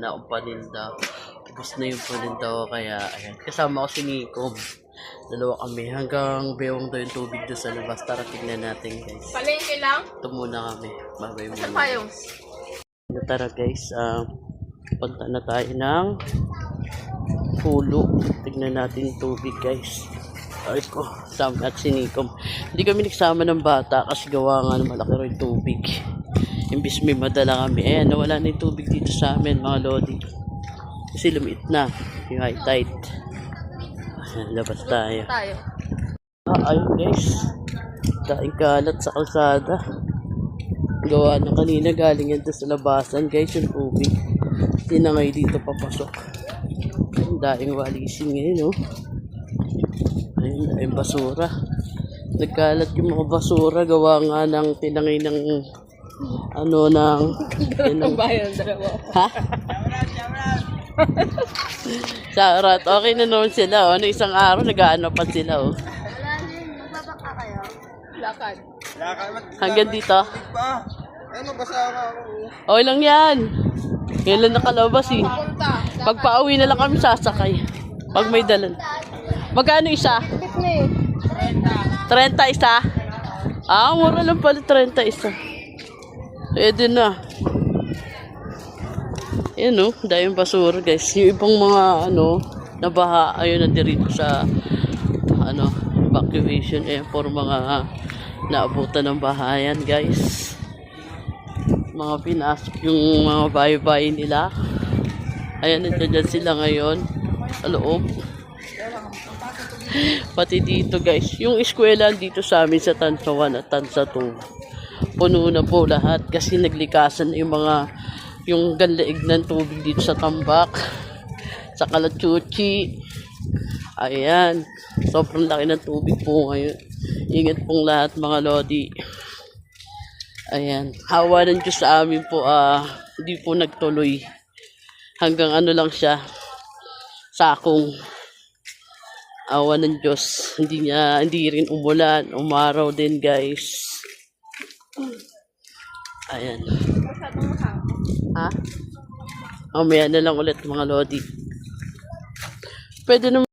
na akong paninda. Ubus na yung paninda ko kaya ayan. Kasama ko si Nico. Dalawa kami hanggang bewang daw yung tubig doon sa labas. Tara tignan natin guys. Palengke lang? Ito muna kami. Babay muna. payong. Tara guys. ah punta na tayo ng pulo. Tignan natin yung tubig guys. Ay ko, sama at si Nico. Hindi kami nagsama ng bata kasi gawa nga na malaki rin tubig. Imbis may madala kami. Ayan, nawala na yung tubig dito sa amin mga lodi. Kasi lumiit na yung high tide. Labas tayo. Ah, ayun guys. Daing kalat sa kalsada. Gawa ng kanina galing yan sa labasan guys yung tubig. Hindi na ngayon dito papasok. Ang daing walising ngayon oh. Ayun, daing basura. Nagkalat yung mga basura gawa nga ng tinangay ng ano ng ng Bayan, dalawa. Ha? Shoutout. Okay na naman sila. Oh. Ano isang araw, nag-ano pa sila. Oh. Lakad. Hanggang dito. Pa, ano basa ka ako? Okay lang yan. Lang nakalabas eh. Punta. Pag pauwi na lang kami sasakay. Pag may dalan. Magkano isa? Disney. 30 isa? Ah, mura lang pala 30 isa. Pwede na. Yan o, dahil basura guys. Yung ibang mga ano, nabaha, ayun na dirito sa ano, evacuation. Ayan, for mga naabutan ng bahayan guys. Mga pinasok yung mga bahay-bahay nila. Ayan, nandiyan sila ngayon. Sa loob. Pati dito guys, yung eskwela dito sa amin sa Tansa 1 at Tansa 2. Puno na po lahat kasi naglikasan na yung mga yung ganlaig ng tubig dito sa tambak sa Kalachuchi. Ayan, sobrang laki ng tubig po ngayon. Ingat pong lahat mga lodi. Ayan, hawa ng Diyos sa amin po, ah, hindi po nagtuloy. Hanggang ano lang siya, sakong awa ng Diyos. Hindi niya, hindi rin umulan, umaraw din guys. Ayan. Ha? Mamaya na lang ulit mga lodi. Pwede naman